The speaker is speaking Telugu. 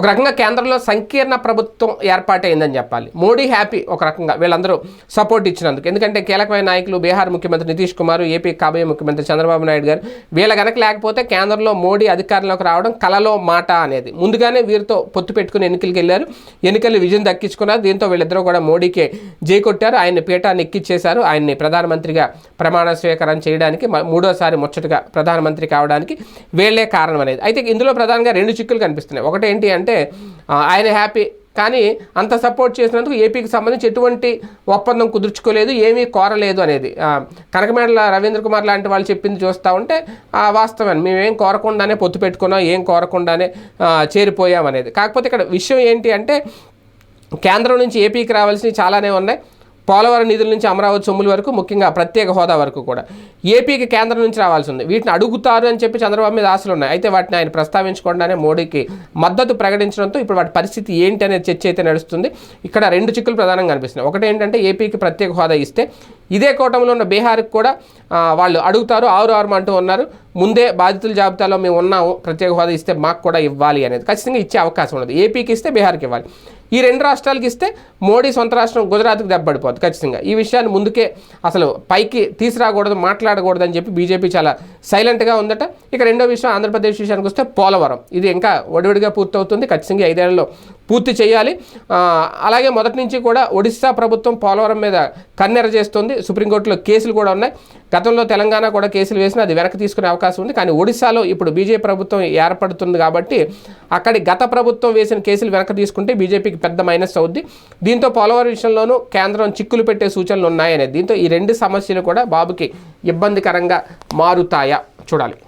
ఒక రకంగా కేంద్రంలో సంకీర్ణ ప్రభుత్వం ఏర్పాటైందని చెప్పాలి. మోడీ హ్యాపీ ఒక రకంగా వీళ్ళందరూ సపోర్ట్ ఇచ్చినందుకు. ఎందుకంటే కీలకమైన నాయకులు బీహార్ ముఖ్యమంత్రి నితీష్ కుమార్ ఏపీ కాబోయే ముఖ్యమంత్రి చంద్రబాబు నాయుడు గారు వీళ్ళ గనక లేకపోతే కేంద్రంలో మోడీ అధికారంలోకి రావడం కలలో మాట అనేది. ముందుగానే వీరితో పొత్తు పెట్టుకుని ఎన్నికలకు వెళ్ళారు. ఎన్నికలు విజయం దక్కించుకున్నారు. దీంతో వీళ్ళిద్దరూ కూడా మోడీకే జై కొట్టారు. ఆయన్ని పీఠాన్ని ఎక్కిచ్చేశారు. ఆయన్ని ప్రధానమంత్రిగా ప్రమాణ స్వీకారం చేయడానికి మ- మూడోసారి ముచ్చటగా ప్రధానమంత్రి కావడానికి వీళ్ళే కారణం అనేది. అయితే ఇందులో ప్రధానంగా రెండు చిక్కులు కనిపిస్తున్నాయి. ఒకటి ఏంటి అంటే అంటే ఆయన హ్యాపీ కానీ అంత సపోర్ట్ చేసినందుకు ఏపీకి సంబంధించి ఎటువంటి ఒప్పందం కుదుర్చుకోలేదు ఏమీ కోరలేదు అనేది. కనకమేడల రవీంద్ర కుమార్ లాంటి వాళ్ళు చెప్పింది చూస్తూ ఉంటే ఆ, వాస్తవం. మేమేం కోరకుండానే పొత్తు పెట్టుకున్నాం ఏం కోరకుండానే చేరిపోయాం అనేది. కాకపోతే ఇక్కడ విషయం ఏంటి అంటే కేంద్రం నుంచి ఏపీకి రావాల్సినవి చాలానే ఉన్నాయి. పోలవరం నిధుల నుంచి అమరావతి సొమ్ముల వరకు ముఖ్యంగా ప్రత్యేక హోదా వరకు కూడా. ఏపీకి కేంద్రం నుంచి రావాల్సి ఉంది. వీటిని అడుగుతారు అని చెప్పి చంద్రబాబు మీద ఆశలు ఉన్నాయి. అయితే వాటిని ఆయన ప్రస్తావించకుండానే మోడీకి మద్దతు ప్రకటించడంతో ఇప్పుడు వాటి పరిస్థితి ఏంటి అనే చర్చ అయితే నడుస్తుంది. ఇక్కడ రెండు చిక్కులు ప్రధానంగా కనిపిస్తున్నాయి ఒకటి ఏంటంటే ఏపీకి ప్రత్యేక హోదా ఇస్తే ఇదే కూటమిలో ఉన్న బీహార్కి కూడా వాళ్ళు అడుగుతారు ఆరు ఆరు అంటూ ఉన్నారు. ముందే బాధితుల జాబితాలో మేము ఉన్నాము ప్రత్యేక హోదా ఇస్తే మాకు కూడా ఇవ్వాలి అనేది. ఖచ్చితంగా ఇచ్చే అవకాశం ఉండదు ఏపీకి ఇస్తే బీహార్కి ఇవ్వాలి. ఈ రెండు రాష్ట్రాలకి ఇస్తే మోడీ సొంత రాష్ట్రం గుజరాత్కి దెబ్బడిపోతుంది ఖచ్చితంగా. ఈ విషయాన్ని ముందుకే అసలు పైకి తీసుకురాకూడదు మాట్లాడకూడదు అని చెప్పి బీజేపీ చాలా సైలెంట్గా ఉందట. ఇక రెండో విషయం ఆంధ్రప్రదేశ్ విషయానికి వస్తే పోలవరం. ఇది ఇంకా ఒడివిడిగా పూర్తవుతుంది. ఖచ్చితంగా ఐదేళ్ళలో పూర్తి చేయాలి. అలాగే మొదటి నుంచి కూడా ఒడిశా ప్రభుత్వం పోలవరం మీద కన్నెర చేస్తుంది. సుప్రీంకోర్టులో కేసులు కూడా ఉన్నాయి. గతంలో తెలంగాణ కూడా కేసులు వేసినా అది వెనక్కి తీసుకునే అవకాశం ఉంది. కానీ ఒడిశాలో ఇప్పుడు బీజేపీ ప్రభుత్వం ఏర్పడుతుంది కాబట్టి అక్కడి గత ప్రభుత్వం వేసిన కేసులు వెనక్కి తీసుకుంటే బీజేపీకి పెద్ద మైనస్ అవుద్ది. దీంతో పోలవరం విషయంలోనూ కేంద్రం చిక్కులు పెట్టే సూచనలు ఉన్నాయనేది. దీంతో ఈ రెండు సమస్యలు కూడా బాబుకి ఇబ్బందికరంగా మారుతాయా? చూడాలి.